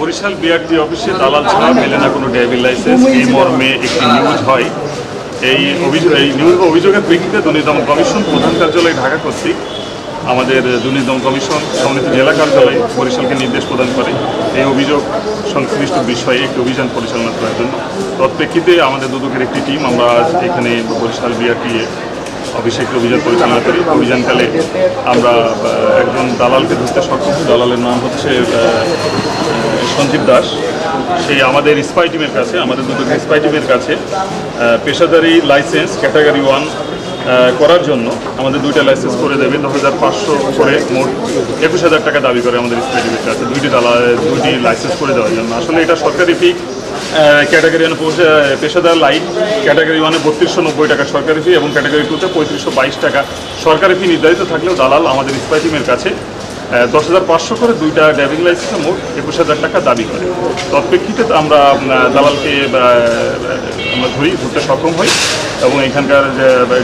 Barishal BRT অফিসে দালাল ছাড়া মেলে না কোনো ড্রাইভিং লাইসেন্স। এই মর্মে একটি নিউজ হয়। এই অভিযোগ এই নিউজ অভিযোগের প্রেক্ষিতে দুর্নীতি দমন কমিশন প্রধান কার্যালয় ঢাকা কর্তৃক আমাদের দুর্নীতি দমন কমিশন সম্মানিত জেলা কার্যালয় বরিশালকে নির্দেশ প্রদান করে। এই অভিযোগ সংশ্লিষ্ট বিষয়ে একটি অভিযান পরিচালনা করার জন্য। তৎপ্রেক্ষিতে আমাদের দুদকের একটি টিম আমরা আজ এখানে বরিশাল বিআরটি একটি অভিযান পরিচালনা করি। অভিযানকালে আমরা একজন দালালকে ধরতে সক্ষম। দালালের নাম হচ্ছে সঞ্জীব দাস। সেই আমাদের স্পাই টিমের কাছে, আমাদের দুটো স্পাই টিমের কাছে পেশাদারি লাইসেন্স ক্যাটাগরি ওয়ান করার জন্য আমাদের দুইটা লাইসেন্স করে দেবে। দশ হাজার পাঁচশো করে মোট একুশ হাজার টাকা দাবি করে আমাদের স্পাই টিমের কাছে। দুইটি দালা দুইটি লাইসেন্স করে দেওয়ার জন্য। আসলে এটা সরকারি ফি ক্যাটাগরি ওয়ানে পেশাদার লাইট ক্যাটাগরি ওয়ানে বত্রিশশো নব্বই টাকা সরকারি ফি এবং ক্যাটাগরি টুতে পঁয়ত্রিশশো বাইশ টাকা সরকারি ফি নির্ধারিত থাকলেও দালাল আমাদের স্পাই টিমের কাছে দশ হাজার পাঁচশো করে দুইটা ড্রাইভিং লাইসেন্সে মোট একুশ হাজার টাকা দাবি করে। তৎপ্রেক্ষিতে আমরা দালালকে আমরা ধরি, ধরতে সক্ষম হই এবং এখানকার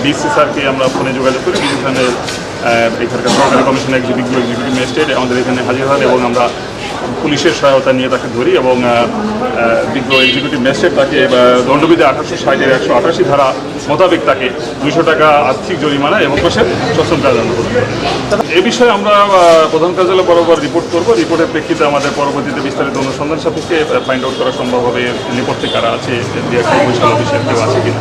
ডিসি স্যারকে আমরা ফোনে যোগাযোগ করি স্যারের এখানকার সরকারি কমিশন এক্সিকিউটিভ এক্সিকিউটিভ ম্যাজিস্ট্রেট আমাদের এখানে হাজির হন এবং আমরা পুলিশের সহায়তা নিয়ে তাকে ধরি এবং বিজ্ঞ এক্সিকিউটিভ ম্যাজিস্ট্রেট তাকে দণ্ডবিধি আঠারোশো ষাটের একশো আঠাশি ধারা মোতাবেক তাকে দুইশো টাকা আর্থিক জরিমানা এবং পাশে সশ্রম কারাদণ্ড প্রদান এ বিষয়ে আমরা প্রধান কার্যালয় বরাবর রিপোর্ট করব। রিপোর্টের প্রেক্ষিতে আমাদের পরবর্তীতে বিস্তারিত অনুসন্ধান সাপেক্ষে ফাইন্ড আউট করা সম্ভব হবে নেপথ্যে কারা আছে অফিসের কেউ আছে কিনা।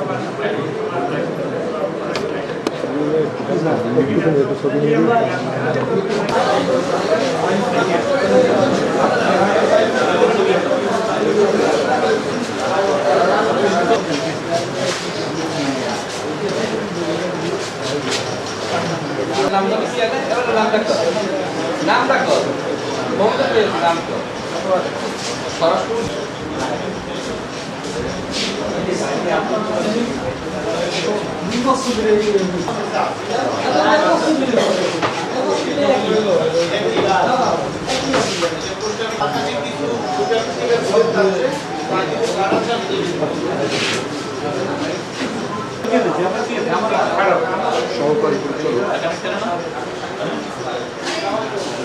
নাম এবার নাম পেয়েছি নাম তো সরাসরি সহকারী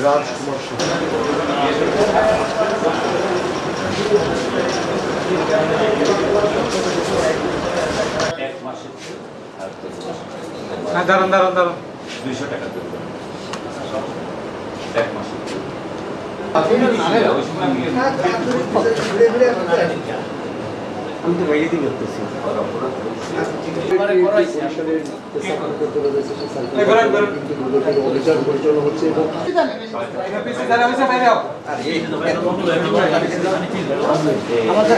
রাজকুমার সিং এক মাসে আর হ্যাঁ দাঁড়ান দাঁড়ান দাঁড়ান। দুইশো টাকা দেবো এক মাসে। আমি তো বাইরে করতেছি বাইরে আও আমাদের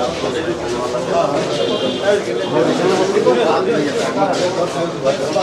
একটা হয়ে গেছে আমরা বাইরে গেলে এই সামনে